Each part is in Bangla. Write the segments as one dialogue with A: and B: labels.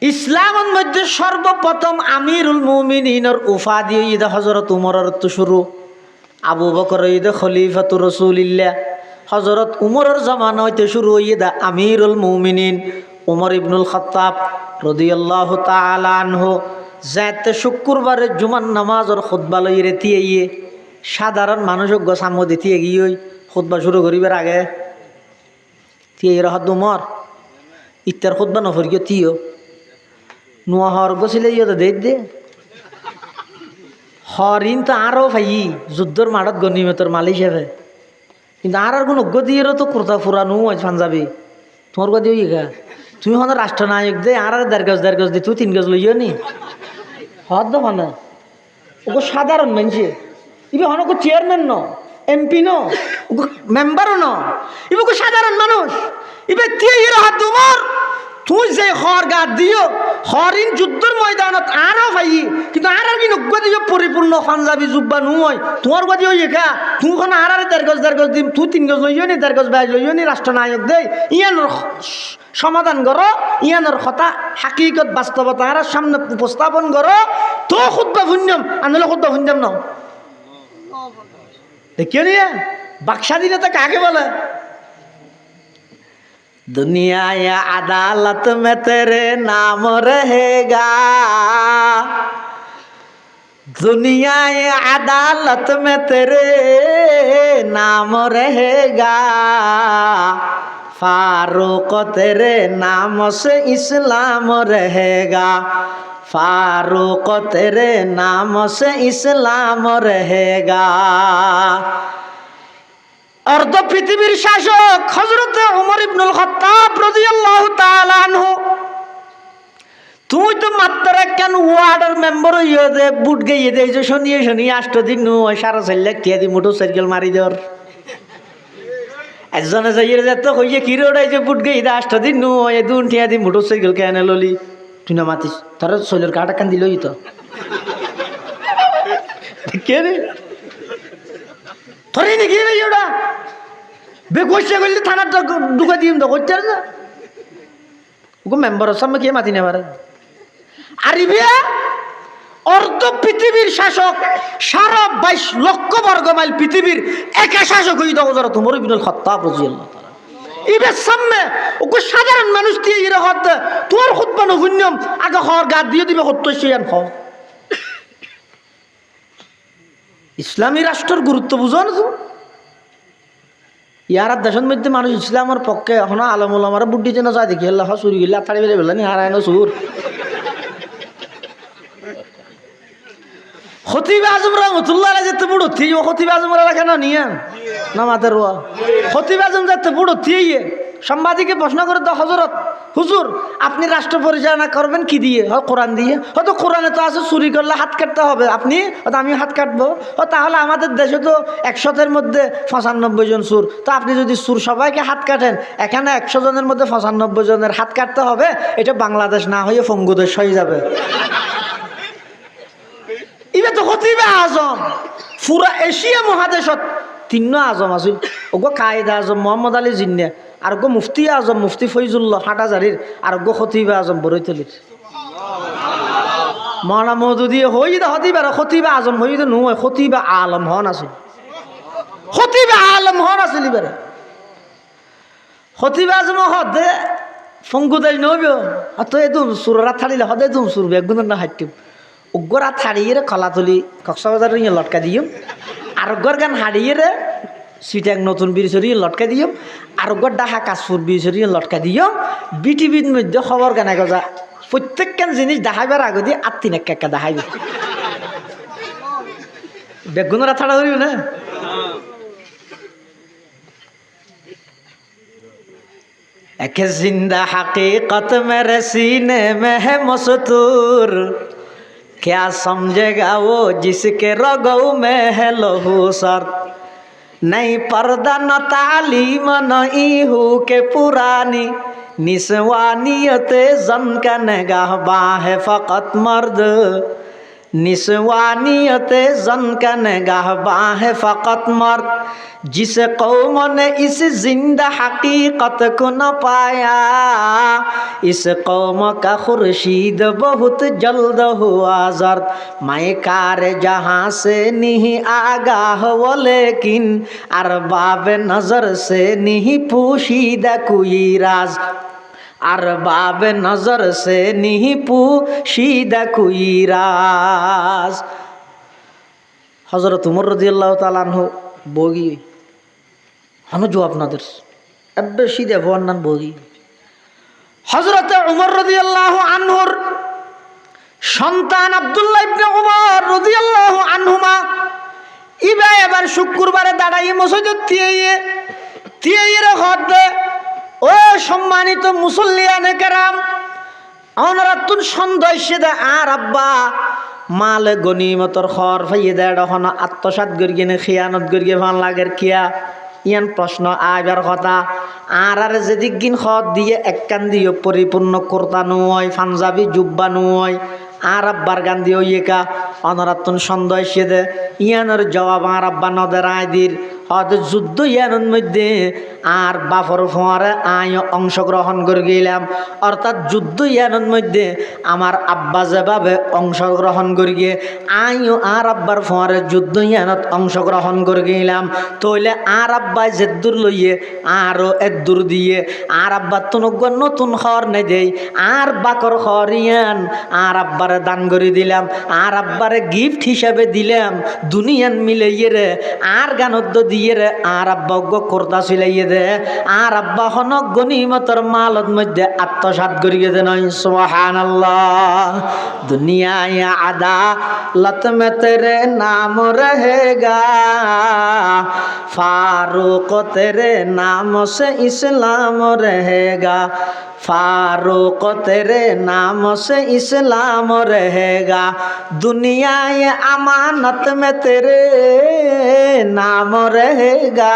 A: ইসলামের মধ্যে সর্বপ্রথম আমিরুল মুমিনিনের উফাদি ঈদ হজরত উমরের তো শুরু। আবু বকর ঈদ খলিফাতু রসুলিল্লাহ। হজরত উমরের জমানা হইতে শুরু ঈদ আমিরুল মুমিনিন। উমর ইবনুল খত্তাব রদিয়াল্লাহ তাআলা আনহু যাতে শুক্রবারে জুমান নামাজর খুদ্া লই রেতিয়ে ইয়ে সাধারণ মানুষক সাম্য দিতে গিয়ে খুদ্া শুরু করিবার আগে তিয়ে রহত উমর। ইত্যার খুদ্া নফরিও তিও নোয়া হর গছিলে ইয়ে তো হরিণ তো আরও ভাই যুদ্ধর মাঠত গণিমতর মাল হিসেবে কিন্তু আর আর কোনো গদিয়েরও তো কোর্তা ফুরানো আছে পাঞ্জাবি তোমার গদি ওই গা তুমি হন রাষ্ট্রনায়ক দে আর আর দেড় গজ দেড় গজ দে তুই তিন গজ লইও নি হদ দো হন ওগো সাধারণ মানুষে ইবে হন ওগো চেয়ারম্যান ন এমপি ন মেম্বারও ন ইবে সাধারণ মানুষ ইবে তে ইর হাত তোমার তুই যে হর গা দিও হরিণ যুদ্ধর ময়দানত আরও ভাই কিন্তু আর আর কি নগ্য দিও পরিপূর্ণ পাঞ্জাবি জুব্বা নুয় তোমার গদি ওই একা? তুমি কোন আর আর দেড় গজ দেড় গজ দিম। তুই তিন গজ লইও নি, দেড় গজ বাইশ লইও নি, রাষ্ট্রনায়ক দেই। ইয়ানোর সমাধান করো ইয়ানোর কথা হাকিকত বাস্তবতা আর সামনে উপস্থাপন করো। তো খুদ্া ভুঞ্জম আনলে খুদ্া ভুঞ্জম ন দেখিও নিয়ে বাক্সাধীনতা কাকে বলে। दुनिया या अदालत में तेरे नाम रहेगा दुनिया या अदालत में तेरे नाम रहेगा फारूक तेरे नाम से इस्लाम रहेगा फारूक तेरे नाम से इस्लाम रहेगा অর্ধ পৃথিবীর শাসক হজরত উমর ইবনুল খত্তাব রাদিয়াল্লাহু তাআলা আনহু। তুই তো মাত্র কেন ওয়ার্ডের মেম্বার হইয়া দে, বুট গিয়ে দে যে শুনিয়ে শুনিয়ে আষ্ট দিন নু সারা চাইলে টিয়া দি, মোটর সাইকেল মারি দেওয়ার একজনে যাইয়ে যেত হইয়ে কি রোড যে বুট গিয়ে দে আষ্ট দিন নু দুন টিয়া দি, মোটর সাইকেল কেন ললি? তুই না মাতিস, তোর শৈলের কাটা কান দিলই তো কে রে? ধরে নাকি রে ওটা। বেগোসে করলে থানার ঢুকা দিম তো না। ওকে কে মাতি নেবার। আরিবে অর্ধ পৃথিবীর শাসক, সারা বাইশ লক্ষ বর্গ মাইল পৃথিবীর একা শাসক হয়ে দাও যারা তোমার রাজিয়াল্লাহ তাআলা ইবের সামনে ওকে সাধারণ মানুষ দিয়ে ইরে হত তোমার খুতবানো হুন্যম আগে হর গা দিয়ে দিবে হত্য সিয়ান হ ইসলামী রাষ্ট্রের গুরুত্ব বুঝো না তুমি ইয়ার দেশের মধ্যে মানুষ ইসলামের পক্ষে এখনও আলম আমার বুদ্ধি যেন যায় দেখি, আল্লাহ চুরি গেলে আথাড়ি বেলে বেলা হারায় না সুর। খতিবে আজম রহমতুল্লাহ যেতে বুড়ো থিয়ে খতিবে আজম কেন নিয়ে না মাতের রোয়া। খতিবে আজম যেতে বুড়ো থিয়ে, সাংবাদিকে প্রশ্ন করে তো হজরত হুজুর, আপনি রাষ্ট্র পরিচালনা করবেন কি দিয়ে? হয় কোরআন দিয়ে। হয়তো কোরআনে তো আছে, চুরি করলে হাত কাটতে হবে। আপনি? হয়তো আমি হাত কাটবো। ও তাহলে আমাদের দেশে তো একশোতের মধ্যে পঁচানব্বই জন সুর তো আপনি যদি সুর সবাইকে হাত কাটেন, এখানে একশো জনের মধ্যে পঁচানব্বই জনের হাত কাটতে হবে, এটা বাংলাদেশ না হয়ে ফঙ্গুদেশ হয়ে যাবে। ইবে তো হতিবে আজম। পুরা এশিয়া মহাদেশত তিন্ন আজম আছিল। ওগো কায়দা আজম, মোহাম্মদ আলী জিন্নে, আর গো মুফতি আজম, মুফতি ফৈজুল্লাহ হাটাজারির আর গো খতিবে আজম বরৈতলির মহানা মধুদিয়ে হই দে হতিবে খতিবে আজম হই দে নয় খতিবে আলম হন আছে খতিবে আলম হন আছিল ইবারে খতিবে আজম হদে ফঙ্গুদাই নইব তো এদম সুররা থাড়িলে হদে এদম সুর বেগুনের না হাইটিম। উগ্গরা থাড়িয়ে কলাতলি কক্সবাজার ইয়ে লটকা দিও আর উগ্গর গান হারিয়ে সিটাক নতুন বিরিছরি লটকা দিও আর উগ্গর ডাহা কাশপুর বিরিছরি লটকা দিও বিটিভির মধ্যে খবর গানা গজা প্রত্যেকখান জিনিস দেখাইবার আগে দিয়ে আর তিন একটা দেখাইবে বেগুনরা থাড়া ধরিব না एक जिंदा हकीकत मेरे सीने में है मस्तूर क्या समझेगा वो जिसके रगौ में है लहू सर? नहीं पर्दा न तालीम न ईहू के पुरानी, निसवानियत जन का नगाह बाह फकत मर्द। निसवानियत जन का निगाहबां है फ़कत मर्द जिस कौम ने इस जिंदा हकीकत को न पाया इस कौम का खुर्शीद बहुत जल्द हुआ जर्द मैं कार जहाँ से नहीं आगाह वो लेकिन अरबाब नज़र से नहीं पूशीदा कोई राज আর বাবে নজর সে নিহিপু সিদা কুইরাজ হজরত উমর রাহ তালান হো বগি। হনজু আপনাদের এবে সিদা ভন্নান বগি। হজরত উমর আল্লাহ আনহুৰ সন্তান আবদুল্লাহ ইবনে উমর রদিয়াল্লাহ আনহুমা ইবা এবার শুক্রবারে দাঁড়াইয়ে মসজিদ তিয়ে তিয়ে রে হদ ও সম্মানিত মুসল্লিয়ানে কেরাম ওনারা তুন সন্দেহ দে আর আব্বা, মাল গনিমতর খর ফাইয়ে দেয় এখন আত্মসাত গরিয়ে নে খিয়ানত গরিয়ে ভালো লাগের কিয়া? ইয়ান প্রশ্ন, আইবার কথা, আর আর যেদিক গিন খত দিয়ে এককান দিয়ে পরিপূর্ণ কর্তা নয় পাঞ্জাবি, জুব্বা নয় আর আব্বার গান দিয়ে ইয়েকা অনরাত্তন সন্দেহ সে দে ইয়ানোর জবাব, আর আব্বা, নদের আয়দির হয়তো যুদ্ধ ইয়ানোর মধ্যে আর বাফর ফোয়ারে আয় অংশগ্রহণ করে গেলাম। অর্থাৎ যুদ্ধ ইয়ানোর মধ্যে আমার আব্বা যেভাবে অংশগ্রহণ করে গিয়ে আইও আর আব্বার ফোয়ারে যুদ্ধ ইয়ানত অংশগ্রহণ করে গেলাম। তইলে আর আব্বাই যে দূর লইয়ে আরও এর দূর দিয়ে, আর আব্বার তো নতুন খর নেই দেই আর বাকর খর ইয়ান, আর আব্বারে দান করে দিলাম, আর আব্বারে গিফট হিসাবে দিলাম, দুনিয়ান মিলে ইয়ে আর গানত দিয়ে ইয়ের আর আব্বা অজ্ঞ কর্তা সিলাইয়ে দে। আর আব্বা হন গনিমতর মালত মধ্যে আত্মসাত করিয়ে দে নয়। সোহান দুনিয়ায় আদা লত মে তেরে নাম রহেগা। ফারুক তেরে নাম সে ইসলাম রহেগা। फारूक तेरे नाम से इस्लाम रहेगा दुनिया ये अमानत में तेरे नाम रहेगा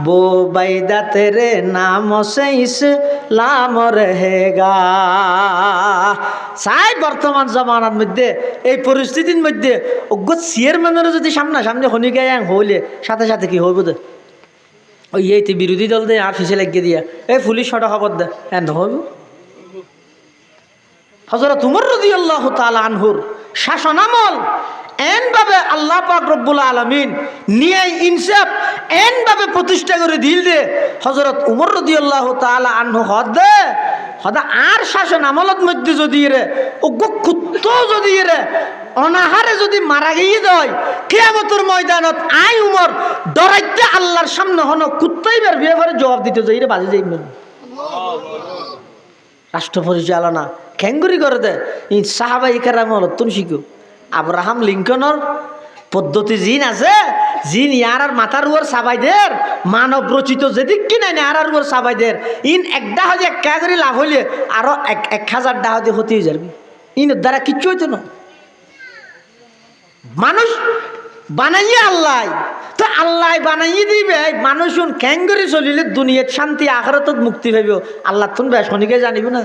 A: वो बैदा तेरे नाम से इस्लाम रहेगा চাই বর্তমান জমানার মধ্যে এই পরিস্থিতির মধ্যে অজ্ঞ চেয়ারম্যানের যদি সামনাসামনি শনি গায়ে হইলে সাথে সাথে কি হইব দে ওই এইতে বিরোধী দল দে আর ফিসে লাগিয়ে দিয়া। এই পুলিশ সটা খবর দে। হ্যাঁ নহব হজরত উমর রদি আল্লাহ আনহুর শাসনামল এনভাবে আল্লাহ পাক রব্বুল আলমিন নিয়াই ইনসাফ এনভাবে প্রতিষ্ঠা করে দিল দে হজরত উমর রদি আল্লাহ তালা আনহু হদ দে। হদা আর শাসন আমলত মধ্যে যদি রে কুত্ত যদি রে অনাহারে যদি মারা গিয়ে দেয় কেয়ামতের ময়দানত আই উমর ডরাইতে আল্লাহর সামনে হন কুত্তাই বের বিয়ে জবাব দিতে যাই রে বাজে যাই রাষ্ট্র পরিচালনা খেঙ্গুরি করে দে। ই সাহাবাই কেরাম তুমি শিখো। আব্রাহাম লিঙ্কনের পদ্ধতি জিন আছে, জিন ইয়ার আর মাথার উপর সাবাইদের, মানব রচিত যেদিক কি নাই আর উপর সাবাইদের। ইন একটা হজে এক করে লাভ হইলে আরও এক এক হাজার ডাহ দিয়ে হতে যাবি। ইন দ্বারা কিচ্ছু হইতো না। মানুষ বানাইয়া আল্লাহ। তো আল্লাহ বানাইয়ে দিবে মানুষ ক্যাঙ্গরি চলিলে দুনিয়ার শান্তি আখরাত মুক্তি পাইব? আল্লাহ তুমি শনিকে জানিব না।